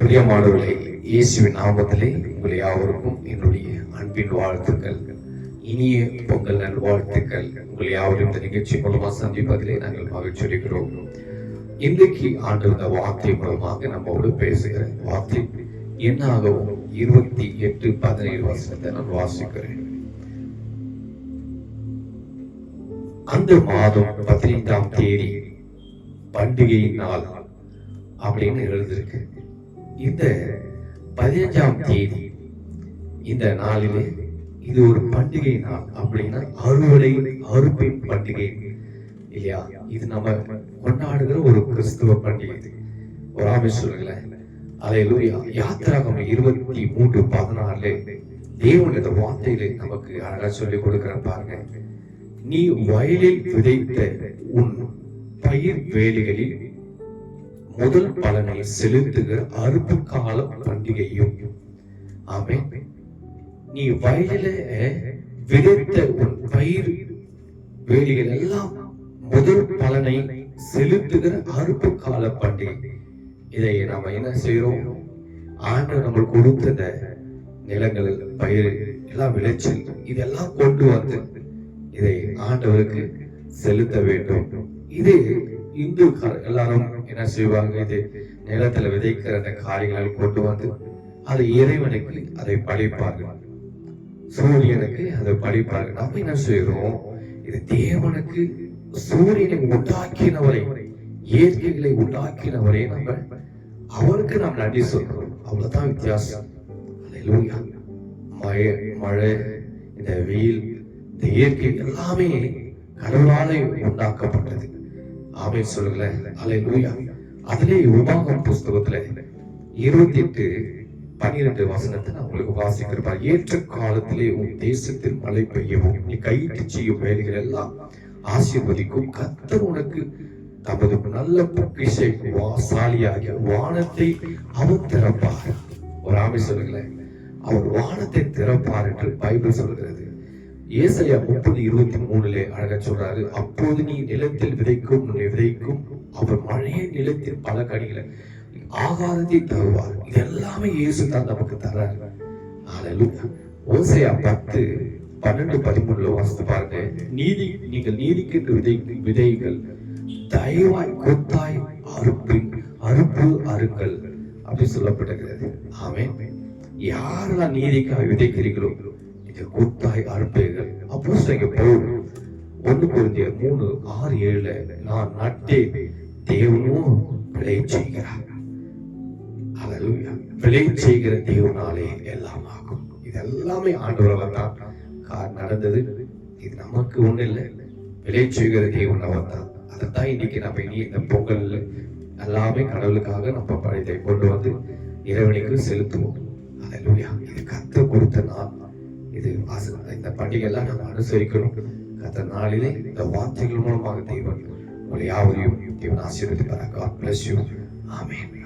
பிரியமானவர்களே இயேசுவின் நாமத்திலே உங்கள் யாவருக்கும் என்னுடைய அன்பின் வாழ்த்துக்கள். இனிய பொங்கல் நல்வாழ்த்துக்கள். உங்கள் யாவரும் இந்த நிகழ்ச்சி மூலமாக சந்திப்பதிலே நாங்கள் மகிழ்ச்சி அடைகிறோம். இன்றைக்கு ஆண்டு இந்த வார்த்தை மூலமாக நம்மோடு பேசுகிற வார்த்தை என்னாகவும் இருபத்தி எட்டு பதினேழு வருஷத்தை நான் வாசிக்கிறேன். அந்த மாதம் பதினைந்தாம் தேதி பண்டிகை நாள் அப்படின்னு எழுதிருக்கு இந்த பதினஞ்சாம் தேதி இந்த நாளிலே இது ஒரு பண்டிகை நாள் அப்படின்னா அறுவடை அறுப்பின் பண்டிகை. இல்லையா? இது நம்ம கொண்டாடுகிற ஒரு கிறிஸ்துவ பண்டிகை ஒரு ஆமை அதை அலையிலூயா. யாத்திராகம் இருபத்தி மூன்று பதினாலு தேவன் இந்த வார்த்தையில நமக்கு அழகா சொல்லி கொடுக்கிற பாருங்க. நீ வயலில் விதைத்த உன் பயிர் வேலைகளில் முதல் பலனை செலுத்துகிற அறுப்பு கால பண்டிகையும். ஆமே நீ வயலில விதைத்த உன் பயிர் வேலிகள் எல்லாம் முதல் பலனை செலுத்துகிற அறுப்பு கால பண்டிகை. இதை நாம என்ன செய்யறோம் ஆண்டு நம்ம கொடுத்த இந்த நிலங்கள் பயிர் எல்லாம் விளைச்சல் இதெல்லாம் கொண்டு வந்து இதை ஆண்டவருக்கு செலுத்த வேண்டும். இது இந்துக்கள் எல்லாரும் என்ன செய்வாங்க? இது நிலத்துல விதைக்கிற அந்த காரியங்களை கொண்டு வந்து அதை இறைவனுக்கு அதை படைப்பார்கள். சூரியனுக்கு அதை படைப்பார்கள். நம்ம என்ன செய்யறோம் இது தேவனுக்கு சூரியனை உண்டாக்கினவரை இயற்கைகளை உண்டாக்கினவரை நம்ம அவருக்கு நாம் நன்றி சொல்றோம். அவ்வளவுதான் வித்தியாசம். மழை மழை இந்த வெயில் இந்த இயற்கை எல்லாமே கடவுளாலே உண்டாக்கப்பட்டது. ஆமை சொல்லுங்களேன் அலை லூயா அதிலே உபாகம் புஸ்தகத்துல இருபத்தி எட்டு பன்னிரண்டு வசனத்தை நான் உங்களுக்கு வாசிக்கிறேன் ஏற்ற காலத்திலே உன் தேசத்தில் மழை பெய்யவும் நீ கைட்டு செய்யும் வேலைகள் எல்லாம் ஆசீர்வதிக்கும். கத்தர் உனக்கு தமது நல்ல பொக்கிஷை வாசாலியாகிய வானத்தை அவர் திறப்பார். ஒரு ஆமை சொல்லுங்களேன் அவர் வானத்தை திறப்பார் என்று பைபிள் சொல்கிறது. ஏசையா முப்பது இருபத்தி மூணுல அழகா சொல்றாரு அப்போது நீ நிலத்தில் விதைக்கும் உன்னை விதைக்கும் அவர் மழையை நிலத்தில் பல கடிகளை ஆகாரத்தை தருவார். இது எல்லாமே இயேசு தான் நமக்கு தர்றாரு ஹalleluya. ஓசையா பத்து பன்னெண்டு பதிமூணுல வாசித்து பாருங்க. நீதி நீங்கள் நீதிக்கு விதை விதைகள் தயவாய் கொத்தாய் அறுப்பு அறுப்பு அருங்கள் அப்படி சொல்லப்படுகிறது ஆமே யாரெல்லாம் நீதிக்காய் விதைக்கிறீர்களோ இது கொத்தாய் அறுப்பீர்கள் அப்போ இங்க போய் ஒன்று குருந்தியர் மூணு ஆறு ஏழுல நான் நட்டேன். தேவனும் விளை செய்கிறார். ஹalleluya. விளை செய்கிற தேவனாலே எல்லாம் ஆகும். இது எல்லாமே ஆண்டவரால் தான் நடந்தது. இது நமக்கு ஒண்ணு இல்லை. விளை செய்கிற தேவன் அவர் தான் அதைத்தான் இன்னைக்கு நம்ம இனி இந்த பொங்கல் எல்லாமே கடவுளுக்காக நம்ம ப- இதை கொண்டு வந்து இறைவனுக்கு செலுத்துவோம். ஹalleluya. இது கத்த கொடுத்த நான் இது இந்த பண்டிகை எல்லாம் நம்ம அனுசரிக்கணும். அந்த நாளிலே இந்த வார்த்தைகள் மூலமாக தெய்வன் உங்களை யாவரையும் தேவன் ஆசீர்வதிப்பார் காட் பிளஸ் யூ ஆமென்